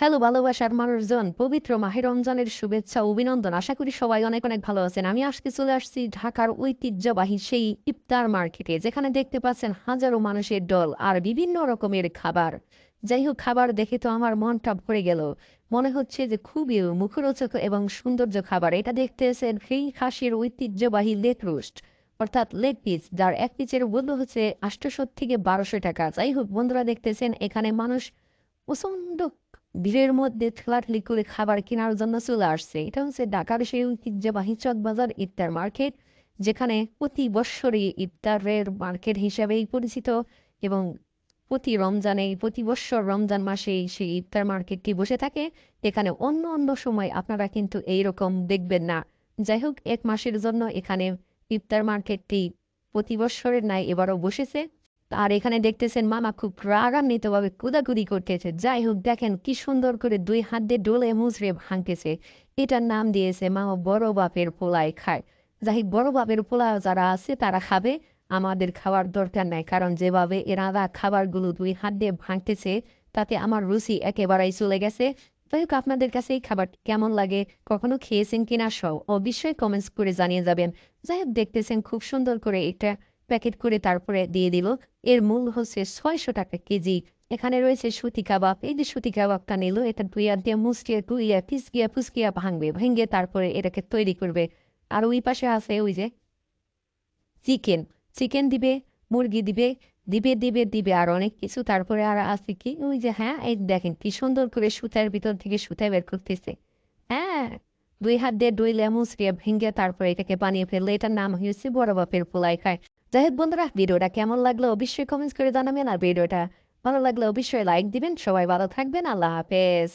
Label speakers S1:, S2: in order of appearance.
S1: Hello, ভালোবাসার মানুষজন, পবিত্র মাহে রমজানের শুভেচ্ছা অভিনন্দন। আশা করি সবাই অনেক অনেক ভালো আছেন। আমি আজকে চলে আসছি ঢাকার ঐতিহ্যবাহী সেই ইফতার মার্কেটে, যেখানে দেখতে পাচ্ছেন হাজারো মানুষের দল আর বিভিন্ন রকমের খাবার। যাই হোক, খাবার দেখে তো আমার মনটা ভরে গেল। মনে হচ্ছে যে খুবই মুখরোচক এবং সৌন্দর্য খাবার। এটা দেখতেছেন সেই খাসির ঐতিহ্যবাহী লেগ রোস্ট, অর্থাৎ লেগ পিস, যার এক পিচের মূল্য হচ্ছে আটশোশো থেকে বারোশো টাকা। যাই হোক, বন্ধুরা দেখতেছেন এখানে মানুষ প্রচণ্ড ভিড়ের মধ্যে ঠেলাঠেলি করে খাবার কেনার জন্য চলে আসছে। এটা হচ্ছে ঢাকার সেই ঐতিহ্যবাহী চকবাজার ইফতার মার্কেট, যেখানে প্রতি বৎসরই ইফতারের মার্কেট হিসাবেই পরিচিত এবং প্রতি রমজানে, প্রতি বৎসর রমজান মাসে সেই ইফতার মার্কেটটি বসে থাকে। এখানে অন্য অন্য সময় আপনারা কিন্তু এইরকম দেখবেন না। যাই হোক, এক মাসের জন্য এখানে ইফতার মার্কেটটি প্রতি বৎসরের ন্যায় এবারও বসেছে। আর এখানে দেখতেছেন মামা খুব রাগান্বিতভাবে কুদাকুদি করতেছে। যাই হোক, দেখেন কি সুন্দর করে দুই হাত দিয়ে ডোলে মুচড়ে ভাঙতেছে। এটার নাম দিয়েছে মামা বড় বাপের পোলায় খায়। যাই বড় বাপের পোলা যারা আছে, তারা খাবে। আমাদের খাওয়ার দরকার নাই, কারণ যেভাবে এনারা খাবারগুলো দুই হাত দিয়ে ভাঙতেছে, তাতে আমার রুচি একেবারেই চলে গেছে। যাই হোক, আপনাদের কাছে এই খাবার কেমন লাগে, কখনো খেয়েছেন কিনা সব অবশ্যই কমেন্টস করে জানিয়ে যাবেন। যাই হোক, দেখতেছেন খুব সুন্দর করে এটা প্যাকেট করে তারপরে দিয়ে দিল। এর মূল হচ্ছে ছয়শো টাকা কেজি। এখানে রয়েছে সুতি কাবাব। এই যে সুতি কাবাবটা নিল, এটা দুইয়া দিয়ে মুসকিয়ে টুইয়া পিসকিয়া ফুসকিয়া ভাঙবে, ভেঙে তারপরে এটাকে তৈরি করবে। আর ওই পাশে আছে ওই যে চিকেন। চিকেন দিবে, মুরগি দিবে দিবে দিবে দিবে, আর অনেক কিছু। তারপরে আর আছে কি? ওই যে হ্যাঁ এই দেখেন কি সুন্দর করে সুতার ভিতর থেকে সুতা বের করতেছে। হ্যাঁ দুই হাত দিয়ে দুই লেমুস দিয়ে ভেঙে তারপরে এটাকে বানিয়ে ফেললে, এটার নাম হয়েছে বড় বাপের পোলাই খায়। যাই হোক বন্ধুরা, ভিডিওটা কেমন লাগল অবশ্যই কমেন্টস করে জানাবেন, আর ভিডিওটা ভালো লাগলে অবশ্যই লাইক দিবেন। সবাই ভালো থাকবেন, আল্লাহ হাফেজ।